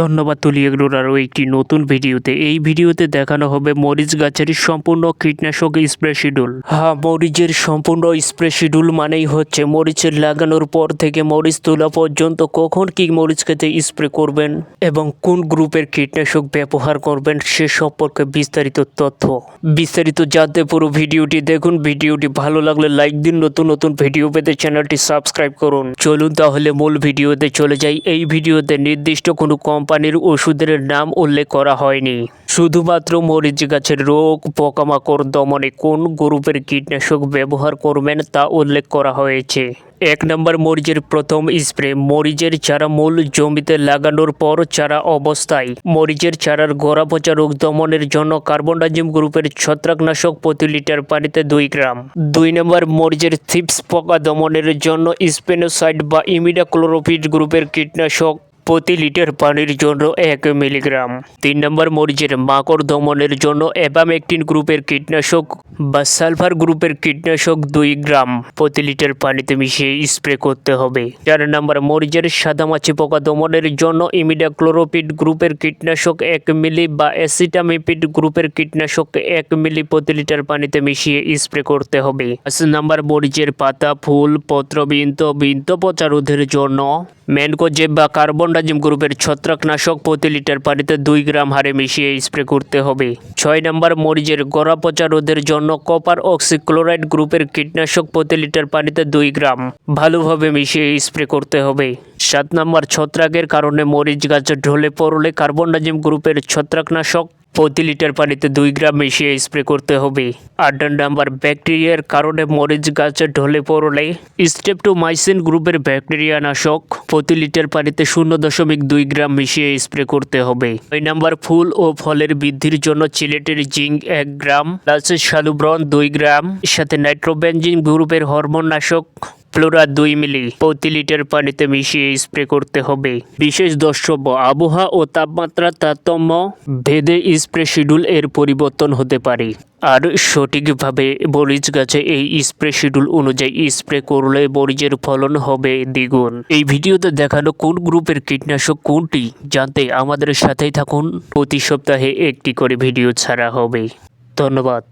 ধন্যবাদ তুলি এগুলোর আরও একটি নতুন ভিডিওতে। এই ভিডিওতে দেখানো হবে মরিচ গাছের সম্পূর্ণ কীটনাশক স্প্রে শিডিউল। হ্যাঁ মরিচের সম্পূর্ণ স্প্রে শিডিউল মানেই হচ্ছে মরিচের লাগানোর পর থেকে মরিচ তোলা পর্যন্ত কখন কি মরিচ খেতে স্প্রে করবেন এবং কোন গ্রুপের কীটনাশক ব্যবহার করবেন সে সম্পর্কে বিস্তারিত তথ্য। বিস্তারিত জানতে পুরো ভিডিওটি দেখুন। ভিডিওটি ভালো লাগলে লাইক দিন। নতুন নতুন ভিডিও পেতে চ্যানেলটি সাবস্ক্রাইব করুন। চলুন তাহলে মূল ভিডিওতে চলে যাই। এই ভিডিওতে নির্দিষ্ট কোনো কোম্পানির ওষুধের নাম উল্লেখ করা হয়নি। শুধুমাত্র মরিচ গাছের রোগ, পোকামাকড় দমনে কোন গ্রুপের কীটনাশক ব্যবহার করবেন তা উল্লেখ করা হয়েছে। এক নম্বর মরিচের প্রথম স্প্রে। মরিচের চারা মূল জমিতে লাগানোর পর চারা অবস্থায়। মরিচের চারার গোড়া পচা রোগ দমনের জন্য কার্বনডাজিম গ্রুপের ছত্রাকনাশক প্রতি লিটার পানিতে দুই গ্রাম। দুই নম্বর মরিচের থিপস পোকা দমনের জন্য স্পেনোসাইড বা ইমিডাক্লোরোপিড গ্রুপের কীটনাশক প্রতি লিটার পানির জন্য এক মিলিগ্রাম। তিন নম্বর মরিচের মাকড় দমনের জন্য অ্যাবামেকটিন গ্রুপের কীটনাশক বা সালফার গ্রুপের কীটনাশক দুই গ্রাম প্রতি লিটার পানিতে মিশিয়ে স্প্রে করতে হবে। চার নম্বর মরিচের সাদামাছি পোকা দমনের জন্য ইমিডাক্লোরোপিড গ্রুপের কীটনাশক এক মিলি বা অ্যাসিটামিপিড গ্রুপের কীটনাশক এক মিলি প্রতি লিটার পানিতে মিশিয়ে স্প্রে করতে হবে। পাঁচ নম্বর মরিচের পাতা, ফুল পত্র বিন্ত বিন্ত পচা রোধের জন্য ম্যানকোজেব বা কার্বনডাজিম গ্রুপের ছত্রাকনাশক প্রতি লিটার পানিতে দুই গ্রাম হারে মিশিয়ে স্প্রে করতে হবে। ছয় নম্বর মরিচের গড়া পচা রোধের জন্য কপার অক্সিক্লোরাইড গ্রুপের কীটনাশক প্রতি লিটার পানিতে দুই গ্রাম ভালোভাবে মিশিয়ে স্প্রে করতে হবে। সাত নম্বর ছত্রাকের কারণে মরিচ গাছ ঢলে পড়লে কার্বনডাজিম গ্রুপের ছত্রাকনাশক প্রতি লিটার পানিতে দুই গ্রাম মিশিয়ে স্প্রে করতে হবে। আট নাম্বার ব্যাকটেরিয়ার কারণে মরিচ গাছে ঢলে পড়লে স্টেপটোমাইসিন গ্রুপের ব্যাকটেরিয়া নাশক প্রতি লিটার পানিতে শূন্য দশমিক দুই গ্রাম মিশিয়ে স্প্রে করতে হবে। নয় নাম্বার, ফুল ও ফলের বৃদ্ধির জন্য চিলেটের জিঙ্ক এক গ্রাম প্লাস শালুব্রন দুই গ্রাম, সাথে নাইট্রোবেনজিন গ্রুপের হরমোন নাশক ফ্লোরা দুই মিলি প্রতি লিটার পানিতে মিশিয়ে স্প্রে করতে হবে। বিশেষ দ্রষ্টব্য, আবহাওয়া ও তাপমাত্রার তারতম্য ভেদে স্প্রে শিডিউল এর পরিবর্তন হতে পারে। আর সঠিকভাবে মরিচ গাছে এই স্প্রে শিডিউল অনুযায়ী স্প্রে করলে মরিচের ফলন হবে দ্বিগুণ। এই ভিডিওতে দেখানো কোন গ্রুপের কীটনাশক কোনটি জানতে আমাদের সাথেই থাকুন। প্রতি সপ্তাহে একটি করে ভিডিও ছাড়া হবে। ধন্যবাদ।